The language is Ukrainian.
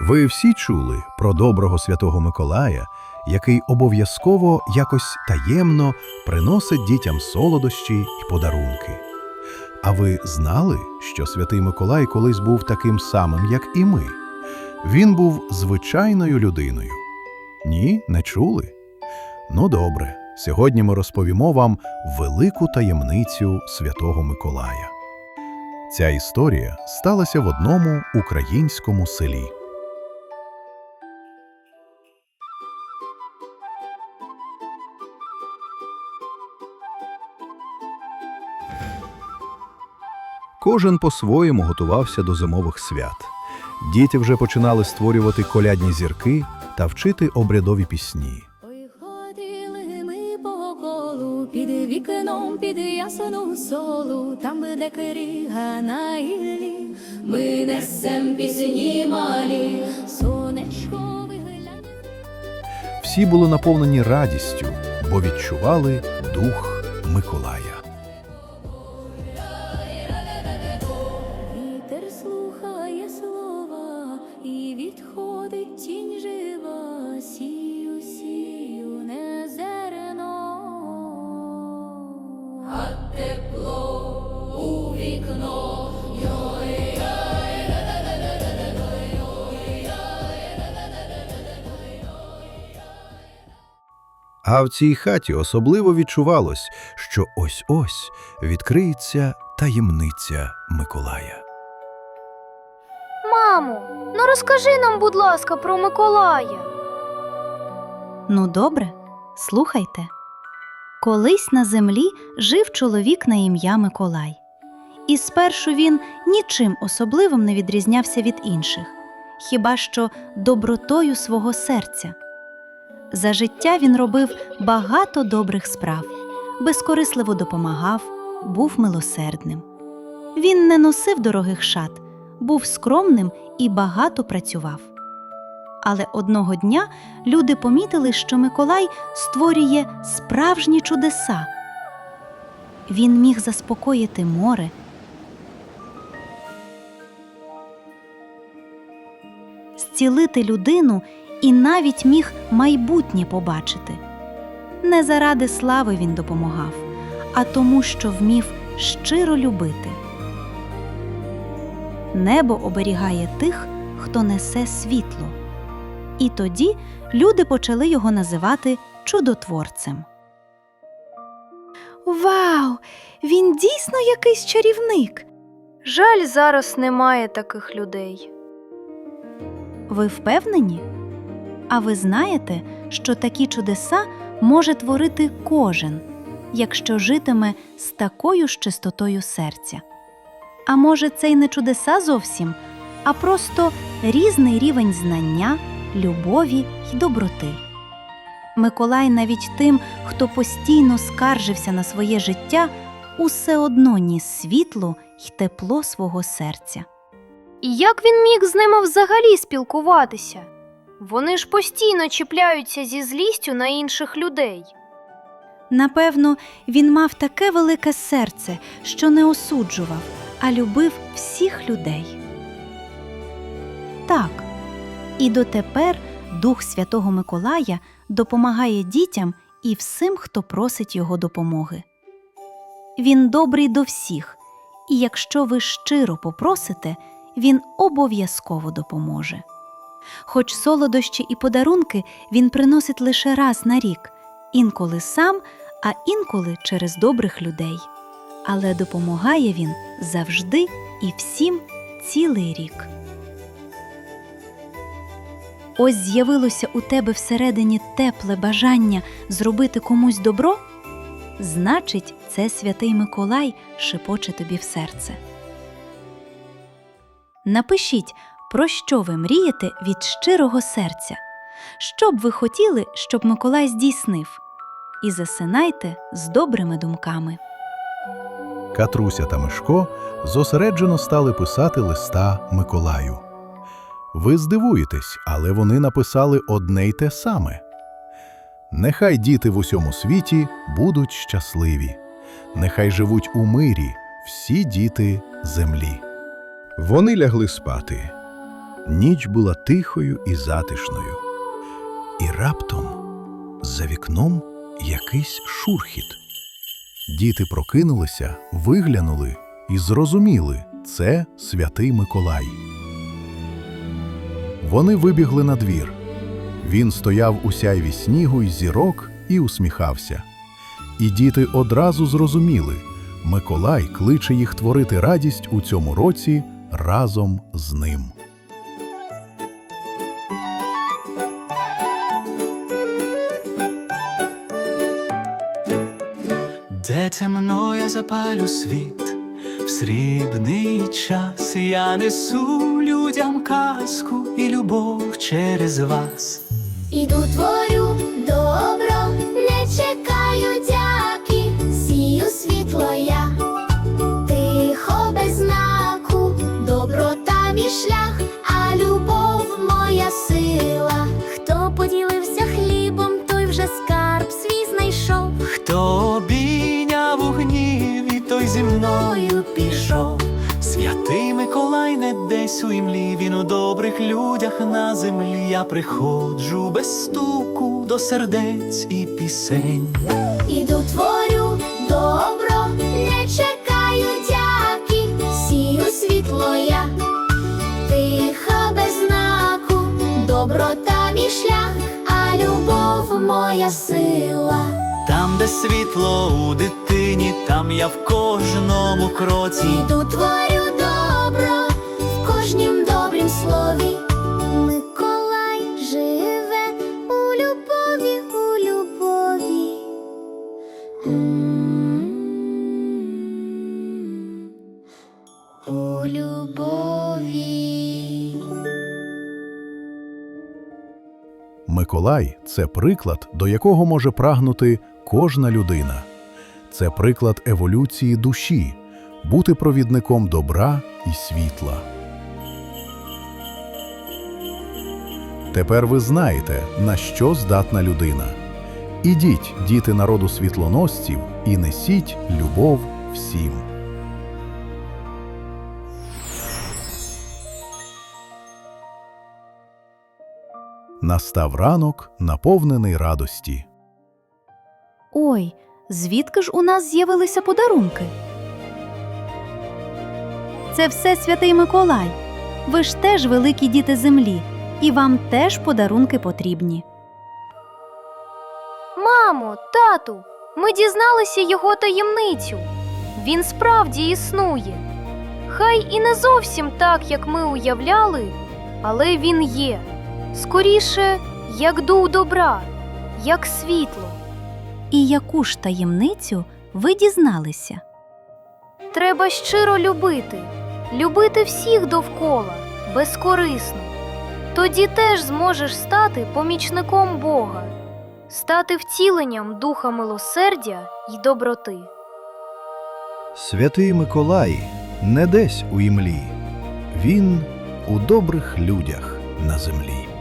Ви всі чули про доброго святого Миколая, який обов'язково якось таємно приносить дітям солодощі й подарунки. А ви знали, що святий Миколай колись був таким самим, як і ми? Він був звичайною людиною. Ні, не чули? Ну добре, сьогодні ми розповімо вам велику таємницю святого Миколая. Ця історія сталася в одному українському селі. Кожен по-своєму готувався до зимових свят. Діти вже починали створювати колядні зірки та вчити обрядові пісні. Ой, ходили ми по колу, під вікном, під ясну солу, там, де крига на іллі, ми несем пісні малі, сонечко вигляне. Всі були наповнені радістю, бо відчували дух Миколая. Відходить тінь жива, сію, сію, не зерно. А тепло у вікно, А в цій хаті особливо відчувалось, що ось-ось відкриється таємниця Миколая. Мамо, розкажи нам, будь ласка, про Миколая. Ну, добре, слухайте. Колись на землі жив чоловік на ім'я Миколай. І спершу він нічим особливим не відрізнявся від інших, хіба що добротою свого серця. За життя він робив багато добрих справ, безкорисливо допомагав, був милосердним. Він не носив дорогих шат, був скромним і багато працював. Але одного дня люди помітили, що Миколай створює справжні чудеса. Він міг заспокоїти море, зцілити людину і навіть міг майбутнє побачити. Не заради слави він допомагав, а тому, що вмів щиро любити. Небо оберігає тих, хто несе світло. І тоді люди почали його називати чудотворцем. Вау! Він дійсно якийсь чарівник. Жаль, зараз немає таких людей. Ви впевнені? А ви знаєте, що такі чудеса може творити кожен, якщо житиме з такою ж чистотою серця. А може, це й не чудеса зовсім, а просто різний рівень знання, любові й доброти. Миколай навіть тим, хто постійно скаржився на своє життя, усе одно ніс світло й тепло свого серця. І як він міг з ними взагалі спілкуватися? Вони ж постійно чіпляються зі злістю на інших людей. Напевно, він мав таке велике серце, що не осуджував, а любив всіх людей. Так, і дотепер Дух Святого Миколая допомагає дітям і всім, хто просить його допомоги. Він добрий до всіх, і якщо ви щиро попросите, він обов'язково допоможе. Хоч солодощі і подарунки він приносить лише раз на рік, інколи сам, а інколи через добрих людей. Але допомагає він завжди і всім цілий рік. Ось з'явилося у тебе всередині тепле бажання зробити комусь добро. Значить, це святий Миколай шепоче тобі в серце. Напишіть, про що ви мрієте від щирого серця, що б ви хотіли, щоб Миколай здійснив, і засинайте з добрими думками. Катруся та Мишко зосереджено стали писати листа Миколаю. Ви здивуєтесь, але вони написали одне й те саме. Нехай діти в усьому світі будуть щасливі, нехай живуть у мирі всі діти землі. Вони лягли спати. Ніч була тихою і затишною. І раптом за вікном якийсь шурхіт. Діти прокинулися, виглянули і зрозуміли це святий Миколай. Вони вибігли на двір. Він стояв у сяйві снігу й зірок і усміхався. І діти одразу зрозуміли Миколай кличе їх творити радість у цьому році разом з ним. Де темно я запалю світ, в срібний час я несу людям казку і любов через вас. Іду творю добро, мною пішов. Святий Миколай не десь у імлі, він у добрих людях на землі. Я приходжу без стуку до сердець і пісень. Іду творю добро, не чекаю дяки, сію світло я, тиха без знаку, доброта мій шлях, а любов моя сила. Де світло у дитині, там я в кожному кроці. Іду творю добро в кожнім добрім слові. Миколай живе у любові, у любові. У любові. Миколай це приклад, до якого може прагнути кожна людина. Це приклад еволюції душі, бути провідником добра і світла. Тепер ви знаєте, на що здатна людина. Ідіть, діти народу світлоносців, і несіть любов всім. Настав ранок, наповнений радості. Ой, звідки ж у нас з'явилися подарунки? Це все святий Миколай. Ви ж теж великі діти землі, і вам теж подарунки потрібні. Мамо, тату, ми дізналися його таємницю. Він справді існує. Хай і не зовсім так, як ми уявляли, але він є. Скоріше, як дух добра, як світло. І яку ж таємницю ви дізналися? Треба щиро любити, любити всіх довкола, безкорисно. Тоді теж зможеш стати помічником Бога, стати втіленням духа милосердя й доброти. Святий Миколай не десь у імлі, він у добрих людях на землі.